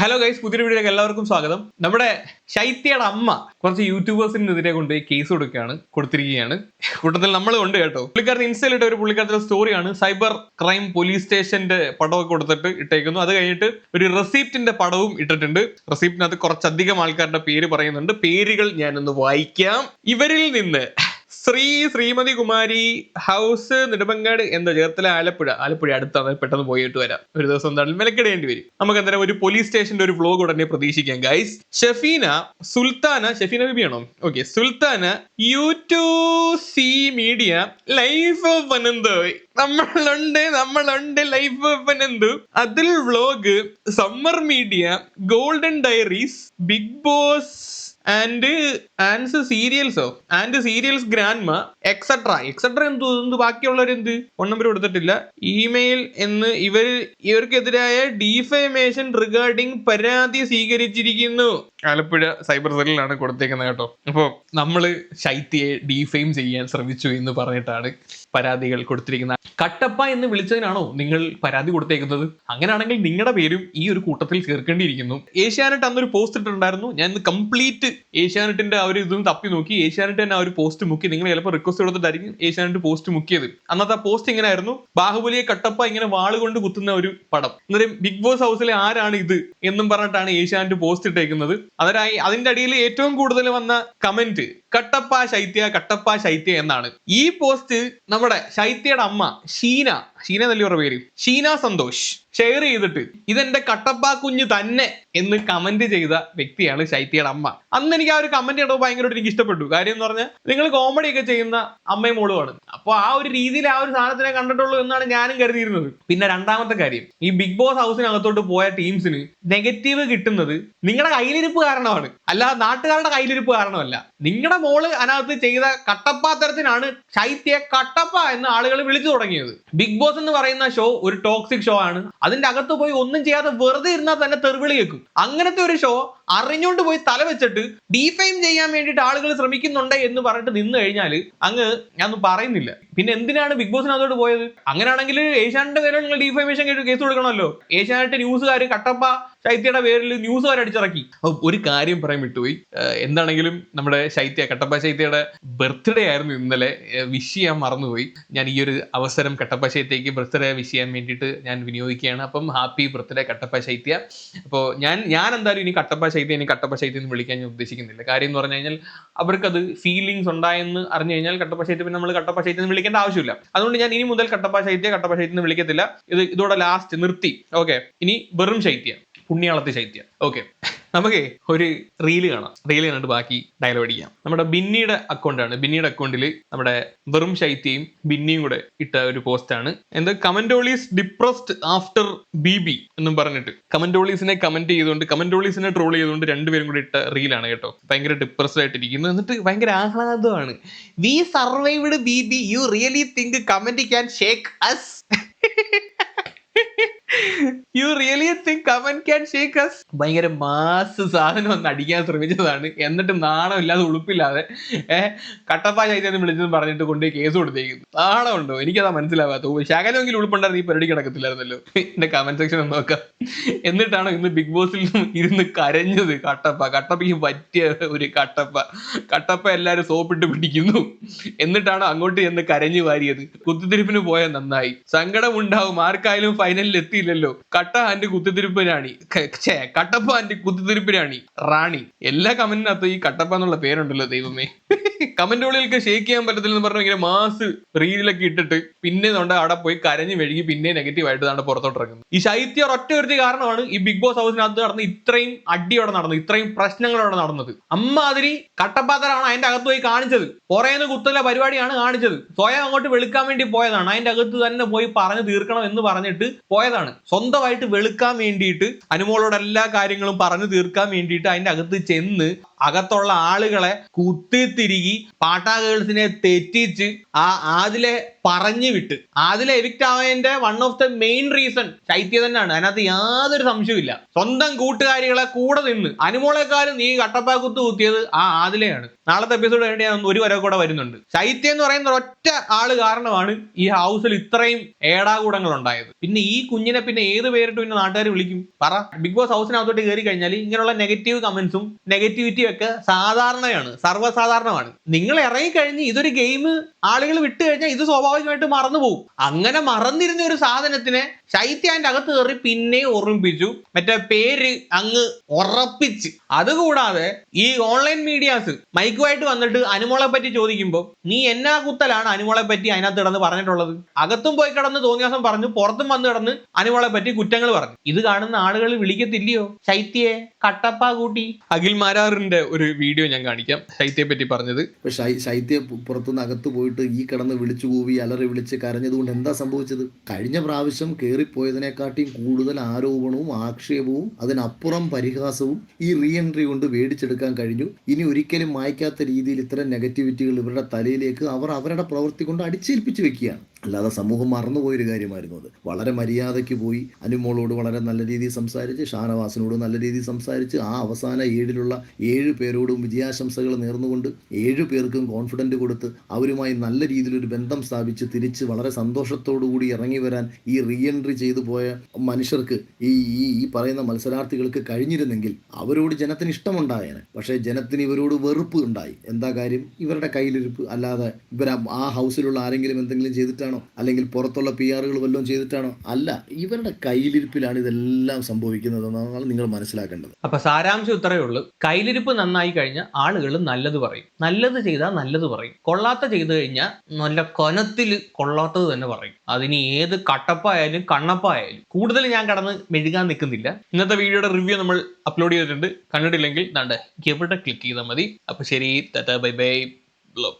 Hello guys പുതിയൊരു വീഡിയോയിലേക്ക് എല്ലാവർക്കും സ്വാഗതം. നമ്മുടെ ശൈത്യയുടെ അമ്മ കുറച്ച് യൂട്യൂബേഴ്സിനെതിരെ കൊണ്ട് കേസ് കൊടുക്കുകയാണ് കൊടുത്തിരിക്കുകയാണ്. കൂട്ടത്തിൽ നമ്മൾ ഉണ്ട് കേട്ടോ. പുള്ളിക്കാരൻ ഇൻസ്റ്റയിലിട്ട ഒരു പുള്ളിക്കാരത്തിലെ സ്റ്റോറിയാണ് സൈബർ ക്രൈം പോലീസ് സ്റ്റേഷന്റെ പടമൊക്കെ കൊടുത്തിട്ട് ഇട്ടേക്കുന്നു. അത് കഴിഞ്ഞിട്ട് ഒരു റെസിപ്റ്റിന്റെ പടവും ഇട്ടിട്ടുണ്ട്. റെസിപ്റ്റിനകത്ത് കുറച്ചധികം ആൾക്കാരുടെ പേര് പറയുന്നുണ്ട്. പേരുകൾ ഞാനൊന്ന് വായിക്കാം. ഇവരിൽ നിന്ന് ശ്രീ ശ്രീമതി കുമാരി ഹൗസ് നെടുമങ്ങാട് എന്താ ചേർത്തല ആലപ്പുഴ ആലപ്പുഴ അടുത്താണ്. പെട്ടെന്ന് പോയിട്ട് വരാം. ഒരു ദിവസം എന്താണ് മെനക്കെടേണ്ടി വരും. നമുക്ക് എന്തായാലും ഒരു പോലീസ് സ്റ്റേഷന്റെ ഒരു വ്ലോഗ് ഉടനെ പ്രതീക്ഷിക്കാം ഗൈസ് ഷഫീന സുൽത്താന ഷഫീന ആണോ? Okay Sultana YouTube C media life നമ്മളുണ്ട് നമ്മളുണ്ട് ലൈഫ് ഓഫ് അതിൽ vlog summer media golden diaries big boss and Ans സീരിയൽസോ and serials grandma etcetera etcetera എന്ത് എന്ത് ബാക്കിയുള്ളവർ എന്ത് ഫോൺ നമ്പർ കൊടുത്തിട്ടില്ല. ഇമെയിൽ എന്ന് ഇവർ ഇവർക്കെതിരായ ഡീഫേമേഷൻ റിഗാർഡിംഗ് പരാതി സ്വീകരിച്ചിരിക്കുന്നു. ആലപ്പുഴ സൈബർ സെല്ലിലാണ് കൊടുത്തേക്കുന്നത് കേട്ടോ. അപ്പോൾ നമ്മൾ ശൈത്യയെ ഡീഫെയിം ചെയ്യാൻ ശ്രമിച്ചു എന്ന് പറഞ്ഞിട്ടാണ് പരാതികൾ കൊടുത്തിരിക്കുന്നത്. കട്ടപ്പ എന്ന് വിളിച്ചതിനാണോ നിങ്ങൾ പരാതി കൊടുത്തേക്കുന്നത്? അങ്ങനെയാണെങ്കിൽ നിങ്ങളുടെ പേരും ഈ ഒരു കൂട്ടത്തിൽ ചേർക്കേണ്ടിയിരിക്കുന്നു. ഏഷ്യാനെറ്റ് അന്നൊരു പോസ്റ്റ് ഇട്ടിട്ടുണ്ടായിരുന്നു. ഞാൻ ഇന്ന് കംപ്ലീറ്റ് ഏഷ്യാനെറ്റിന്റെ ആ ഒരു ഇതും തപ്പി നോക്കി ഏഷ്യാനെറ്റ് തന്നെ ആ ഒരു പോസ്റ്റ് മുക്കി. നിങ്ങൾ ചിലപ്പോൾ റിക്വസ്റ്റ് കൊടുത്തിട്ടായിരിക്കും ഏഷ്യാനെറ്റ് പോസ്റ്റ് മുക്കിയത്. അന്നത്തെ ആ പോസ്റ്റ് ഇങ്ങനെ ആയിരുന്നു ബാഹുബലിയെ കട്ടപ്പ ഇങ്ങനെ വാളുകൊണ്ട് കുത്തുന്ന ഒരു പടം. എന്നാലും ബിഗ് ബോസ് ഹൗസിലെ ആരാണ് ഇത് എന്നും പറഞ്ഞിട്ടാണ് ഏഷ്യാനെറ്റ് പോസ്റ്റ് ഇട്ടേക്കുന്നത്. അതായത് അതിന്റെ അടിയിൽ ഏറ്റവും കൂടുതൽ വന്ന കമന്റ് കട്ടപ്പ ശൈത്യ കട്ടപ്പ ശൈത്യ എന്നാണ്. ഈ പോസ്റ്റ് നമ്മുടെ ശൈത്യയുടെ അമ്മ ഷീന ഷീന എന്നല്ലേ പേര്? ഷീന സന്തോഷ് ഷെയർ ചെയ്തിട്ട് ഇതെന്റെ കട്ടപ്പ കുഞ്ഞ് തന്നെ എന്ന് കമന്റ് ചെയ്ത വ്യക്തിയാണ് ശൈത്യയുടെ അമ്മ. അന്ന് എനിക്ക് ആ ഒരു കമന്റ് ചെയ്തപ്പോൾ ഭയങ്കരമായിട്ട് എനിക്ക് ഇഷ്ടപ്പെട്ടു. കാര്യം എന്ന് പറഞ്ഞാൽ നിങ്ങൾ കോമഡി ഒക്കെ ചെയ്യുന്ന അമ്മയും മോളുമാണ് അപ്പോൾ ആ ഒരു രീതിയിൽ ആ ഒരു സാധനത്തിനെ കണ്ടിട്ടുള്ളൂ എന്നാണ് ഞാനും കരുതിയിരുന്നത്. പിന്നെ രണ്ടാമത്തെ കാര്യം ഈ ബിഗ് ബോസ് ഹൗസിനകത്തോട്ട് പോയ ടീംസിന് നെഗറ്റീവ് കിട്ടുന്നത് നിങ്ങളുടെ കയ്യിലിരിപ്പ് കാരണമാണ്. അല്ലാതെ നാട്ടുകാരുടെ കയ്യിലിരിപ്പ് കാരണമല്ല. നിങ്ങളുടെ മോൾ അതിനകത്ത് ചെയ്ത കട്ടപ്പാത്തരത്തിനാണ് ശൈത്യ കട്ടപ്പ എന്ന് ആളുകൾ വിളിച്ചു തുടങ്ങിയത്. ബിഗ് ബോസ് എന്ന് പറയുന്ന ഷോ ഒരു ടോക്സിക് ഷോ ആണ്. അതിന്റെ അകത്ത് പോയി ഒന്നും ചെയ്യാതെ വെറുതെ ഇരുന്നാൽ തന്നെ തെറിവിളി കേൾക്കും. അങ്ങനത്തെ ഒരു ഷോ അറിഞ്ഞുകൊണ്ട് പോയി തല വെച്ചിട്ട് ഡീഫൈം ചെയ്യാൻ വേണ്ടിയിട്ട് ആളുകൾ ശ്രമിക്കുന്നുണ്ട് എന്ന് പറഞ്ഞിട്ട് നിന്ന് കഴിഞ്ഞാൽ അങ്ങ് ഞാനൊന്നും പറയുന്നില്ല. പിന്നെ എന്തിനാണ് ബിഗ് ബോസിനകത്തോട്ട് പോയത്? അങ്ങനെയാണെങ്കിൽ ഏഷ്യാനെറ്റിന്റെ പേരിൽ നിങ്ങൾ ഡീഫൈമേഷൻ കേസ് കൊടുക്കണമല്ലോ. ഏഷ്യാനെറ്റ് ന്യൂസുകാർ കട്ടപ്പ ശൈത്യയുടെ പേരിൽ ന്യൂസ് വരെ അടിച്ചിറക്കി. ഒരു കാര്യം പറയാൻ വിട്ടുപോയി. എന്താണെങ്കിലും നമ്മുടെ ശൈത്യ കട്ടപ്പ ശൈത്യയുടെ ബർത്ത്ഡേ ആയിരുന്നു ഇന്നലെ. വിഷ് ചെയ്യാൻ മറന്നുപോയി. ഞാൻ ഈ ഒരു അവസരം കട്ടപ്പ ശൈത്യക്ക് ബർത്ത്ഡേ വിഷ് ചെയ്യാൻ വേണ്ടിയിട്ട് ഞാൻ വിനിയോഗിക്കുകയാണ്. അപ്പം ഹാപ്പി ബർത്ത്ഡേ കട്ടപ്പ ശൈത്യ. അപ്പോൾ ഞാൻ ഞാൻ എന്തായാലും ഇനി കട്ടപ്പ ശൈത്യ ഇനി കട്ടപ്പ ശൈത്യ എന്ന് വിളിക്കാൻ ഞാൻ ഉദ്ദേശിക്കുന്നില്ല. കാര്യം എന്ന് പറഞ്ഞു കഴിഞ്ഞാൽ അവർക്കത് ഫീലിങ്സ് ഉണ്ടായെന്ന് അറിഞ്ഞു കഴിഞ്ഞാൽ കട്ടപ്പ ശൈത്യം പിന്നെ നമ്മൾ കട്ടപ്പ ശൈത്യം എന്ന് വിളിക്കേണ്ട ആവശ്യമില്ല. അതുകൊണ്ട് ഞാൻ ഇനി മുതൽ കട്ടപ്പ ശൈത്യ കട്ടപ്പ ശൈത്യം എന്ന് വിളിക്കത്തില്ല. ഇത് ഇതോടെ ലാസ്റ്റ് നിർത്തി. ഓക്കെ ഇനി വെറും ശൈത്യ. പുണ്യാളത്തി ശൈത്യ. ഓക്കെ നമുക്ക് ഒരു റീൽ കാണാം. റീൽ കണ്ടിട്ട് ബാക്കി ഡയലോഗ് അടിക്കാം. നമ്മുടെ ബിന്നിയുടെ അക്കൗണ്ടാണ് ബിന്നിയുടെ അക്കൗണ്ടിൽ നമ്മുടെ വെറും ശൈത്യയും ബിന്നിയും കൂടെ ഇട്ട ഒരു പോസ്റ്റാണ് എന്താ? കമന്റോളീസ് ഡിപ്രസ്ഡ് ആഫ്റ്റർ ബി ബി എന്നും പറഞ്ഞിട്ട്. കമന്റോളീസിനെ കമന്റ് ചെയ്തുകൊണ്ട് കമന്റോളീസിനെ ട്രോൾ ചെയ്തുകൊണ്ട് രണ്ടുപേരും കൂടി ഇട്ട റീലാണ് കേട്ടോ. ഭയങ്കര ഡിപ്രസ്ഡ് ആയിട്ടിരിക്കുന്നു എന്നിട്ട് ഭയങ്കര ആഹ്ലാദമാണ്. We survived B B you really think comment can shake us you really think comment can shake us ഭയങ്കര മാസ് സാധനം ഒന്ന് അടിക്കാൻ ശ്രമിച്ചതാണ്. എന്നിട്ട് നാണമില്ലാതെ ഉളുപ്പില്ലാതെ ഏഹ് കട്ടപ്പ ചൈതന്യം വിളിച്ചെന്ന് പറഞ്ഞിട്ട് കൊണ്ടുപോയി കേസ് കൊടുത്തേക്കുന്നു. നാണമുണ്ടോ? എനിക്കതാ മനസ്സിലാവാത്ത. ശകലമെങ്കിലും ഉളുപ്പുണ്ടായിരുന്നു. ഈ പരിപാടി കിടക്കത്തില്ലായിരുന്നല്ലോ എന്റെ കമന്റ് സെക്ഷൻ ഒന്ന് നോക്കാം. എന്നിട്ടാണോ ഇന്ന് ബിഗ് ബോസിൽ ഇരുന്ന് കരഞ്ഞത്? കട്ടപ്പ. കട്ടപ്പയ്ക്ക് പറ്റിയ ഒരു കട്ടപ്പ. കട്ടപ്പ എല്ലാരും സോപ്പിട്ട് പിടിക്കുന്നു. എന്നിട്ടാണ് അങ്ങോട്ട് ചെന്ന് കരഞ്ഞു വാരിയത്? കുത്തിത്തിരിപ്പിന് പോയ നന്നായി. സങ്കടം ഉണ്ടാവും ആർക്കായാലും ഫൈനലിൽ എത്തിയില്ലല്ലോ കട്ട ആൻഡ് കുത്തിത്തിരിപ്പിനാണി ഛേ കട്ടപ്പ ആൻഡ് കുത്തിത്തിരിപ്പിനാണി റാണി. എല്ലാ കമന്റിനകത്തും ഈ കട്ടപ്പ എന്നുള്ള പേരുണ്ടല്ലോ ദൈവമേ. കമന്റുകളിലൊക്കെ ഷേക്ക് ചെയ്യാൻ പറ്റത്തില്ല എന്ന് പറഞ്ഞാൽ ഇങ്ങനെ മാസ് റീലൊക്കെ ഇട്ടിട്ട് പിന്നെ തൊണ്ട അവിടെ പോയി കരഞ്ഞു മെഴുകി പിന്നെ നെഗറ്റീവ് ആയിട്ട് താണ് പുറത്തോട്ട് ഇറങ്ങുന്നത് ഈ ശൈത്യ ഒറ്റ ഒരു കാരണമാണ് ഈ ബിഗ് ബോസ് ഹൗസിനകത്ത് നടന്ന് ഇത്രയും അടിയോടെ നടന്നത് ഇത്രയും പ്രശ്നങ്ങളോടെ നടന്നത്. അമ്മാതിരി കട്ടപ്പാത്തരാണ് അതിന്റെ അകത്ത് പോയി കാണിച്ചത്. പുറേന്ന് കുത്തല പരിപാടിയാണ് കാണിച്ചത്. സ്വയം അങ്ങോട്ട് വെളുക്കാൻ വേണ്ടി പോയതാണ്. അതിന്റെ അകത്ത് തന്നെ പോയി പറഞ്ഞു തീർക്കണം എന്ന് പറഞ്ഞിട്ട് പോയതാണ്. സ്വന്തമായിട്ട് വെളുക്കാൻ വേണ്ടിയിട്ട് അനുമോളോട് എല്ലാ കാര്യങ്ങളും പറഞ്ഞു തീർക്കാൻ വേണ്ടിയിട്ട് അതിന്റെ അകത്ത് ചെന്ന് അകത്തുള്ള ആളുകളെ കുത്തിത്തിരികി പാട്ടാ ഗേൾസിനെ തെറ്റിച്ച് ആ ആദിലെ പറഞ്ഞു വിട്ട് ആദിലെ evict ആവാന്റെ one of the main reason Shaithya തന്നെയാണ്. അതിനകത്ത് യാതൊരു സംശയമില്ല സ്വന്തം കൂട്ടുകാരികളെ കൂടെ നിന്ന് അനുമോളെക്കാളും നീ കട്ടപ്പാക്കുത്ത് കുത്തിയത് ആ ആദിലെയാണ്. നാളത്തെ എപ്പിസോഡ് ഞാൻ ഒരു വരെ കൂടെ വരുന്നുണ്ട്. ശൈത്യം എന്ന് പറയുന്ന ഒറ്റ ആൾ കാരണമാണ് ഈ ഹൗസിൽ ഇത്രയും ഏടാകൂടങ്ങൾ ഉണ്ടായത്. പിന്നെ ഈ കുഞ്ഞിനെ പിന്നെ ഏത് പേരിട്ട് പിന്നെ നാട്ടുകാർ വിളിക്കും. പറ ബിഗ് ബോസ് ഹൗസിനകത്തോട്ട് കയറി കഴിഞ്ഞാൽ ഇങ്ങനെയുള്ള നെഗറ്റീവ് കമന്റ്സും നെഗറ്റിവിറ്റിയും ഒക്കെ സാധാരണയാണ് സർവസാധാരണമാണ്. നിങ്ങൾ ഇറങ്ങിക്കഴിഞ്ഞ് ഇതൊരു ഗെയിം ആളുകൾ വിട്ടു കഴിഞ്ഞാൽ ഇത് സ്വാഭാവികമായിട്ട് മറന്നു പോകും. അങ്ങനെ മറന്നിരുന്ന ഒരു സാധനത്തിനെ ശൈത്യാന്റെ അകത്ത് കയറി പിന്നെ ഓർമ്മിപ്പിച്ചു. മറ്റേ പേര് അങ്ങ് ഉറപ്പിച്ച്. അതുകൂടാതെ ഈ ഓൺലൈൻ മീഡിയാസ് മൈക്കുമായിട്ട് വന്നിട്ട് അനുമോളെ പറ്റി ചോദിക്കുമ്പോൾ നീ എന്നാ കുത്തലാണ് അനുമോളെ പറ്റി അതിനകത്ത് കിടന്ന് പറഞ്ഞിട്ടുള്ളത്? അകത്തും പോയി കിടന്ന് തോന്നിയാസം പറഞ്ഞു പുറത്തും വന്ന് കിടന്ന് അനുമോളെ പറ്റി കുറ്റങ്ങൾ പറഞ്ഞു. ഇത് കാണുന്ന ആളുകൾ വിളിക്കത്തില്ലയോ? ശൈത്യയെ കട്ടപ്പ കൂട്ടി. അഖിൽ മാരാറിന്റെ ഒരു വീഡിയോ ഞാൻ കാണിക്കാം. ശൈത്യയെ പറ്റി പറഞ്ഞത്. ശൈത്യ പുറത്തുനിന്ന് അകത്ത് പോയിട്ട് ഈ കിടന്ന് വിളിച്ചു കൂവി അലറി വിളിച്ച് കരഞ്ഞതുകൊണ്ട് എന്താ സംഭവിച്ചത്? കഴിഞ്ഞ പ്രാവശ്യം കയറിപ്പോയതിനെക്കാട്ടിയും കൂടുതൽ ആരോപണവും ആക്ഷേപവും അതിനപ്പുറം പരിഹാസവും ഈ റീ എൻട്രി കൊണ്ട് മേടിച്ചെടുക്കാൻ കഴിഞ്ഞു. ഇനി ഒരിക്കലും മായ്ക്കാത്ത രീതിയിൽ ഇത്തരം നെഗറ്റിവിറ്റികൾ ഇവരുടെ തലയിലേക്ക് അവർ അവരുടെ പ്രവൃത്തി കൊണ്ട് അടിച്ചേൽപ്പിച്ച് വെക്കുകയാണ്. അല്ലാതെ സമൂഹം മറന്നുപോയൊരു കാര്യമായിരുന്നു അത്. വളരെ മര്യാദയ്ക്ക് പോയി അനുമോളോട് വളരെ നല്ല രീതിയിൽ സംസാരിച്ച് ഷാനവാസിനോട് നല്ല രീതിയിൽ സംസാരിച്ച് ആ അവസാന ഏഴിലുള്ള ഏഴ് പേരോടും വിജയാശംസകൾ നേർന്നുകൊണ്ട് ഏഴ് പേർക്കും കോൺഫിഡന്റ് കൊടുത്ത് അവരുമായി നല്ല രീതിയിലൊരു ബന്ധം സ്ഥാപിച്ച് തിരിച്ച് വളരെ കൂടി ഇറങ്ങി വരാൻ ഈ റീ എൻട്രി ചെയ്തു പോയ മനുഷ്യർക്ക് ഈ ഈ ഈ പറയുന്ന മത്സരാർത്ഥികൾക്ക് കഴിഞ്ഞിരുന്നെങ്കിൽ അവരോട് ജനത്തിന് ഇഷ്ടമുണ്ടായേനെ. പക്ഷേ ജനത്തിന് ഇവരോട് വെറുപ്പ് ഉണ്ടായി. എന്താ കാര്യം? ഇവരുടെ കയ്യിലിരിപ്പ് അല്ലാതെ ഇവർ ആ ഹൗസിലുള്ള ആരെങ്കിലും എന്തെങ്കിലും ചെയ്തിട്ടാണോ? അല്ലെങ്കിൽ പുറത്തുള്ള പി ആറുകൾ വല്ലതും ചെയ്തിട്ടാണോ? അല്ല ഇവരുടെ കയ്യിലിരിപ്പിലാണ് ഇതെല്ലാം സംഭവിക്കുന്നതെന്നാണ് നിങ്ങൾ മനസ്സിലാക്കേണ്ടത്. അപ്പൊ സാരാംശം ഇത്രയേ ഉള്ളൂ. കയ്യിലിരിപ്പ് നന്നായി കഴിഞ്ഞാൽ ആളുകൾ നല്ലത് പറയും. നല്ലത് ചെയ്താൽ നല്ലത് പറയും. കൊള്ളാത്ത ചെയ്തു കഴിഞ്ഞാൽ നല്ല കൊനത്തിൽ കൊള്ളാത്തത് തന്നെ പറയും. അതിന് ഏത് കട്ടപ്പായാലും കണ്ണപ്പായാലും. കൂടുതൽ ഞാൻ കടന്ന് മെഴുകാൻ നിൽക്കുന്നില്ല. ഇന്നത്തെ വീഡിയോയുടെ റിവ്യൂ നമ്മൾ അപ്ലോഡ് ചെയ്തിട്ടുണ്ട്. കണ്ടിട്ടില്ലെങ്കിൽ ദാണ്ട് എവിടെ ക്ലിക്ക് ചെയ്താൽ മതി. അപ്പൊ ശരി. Bye bye blow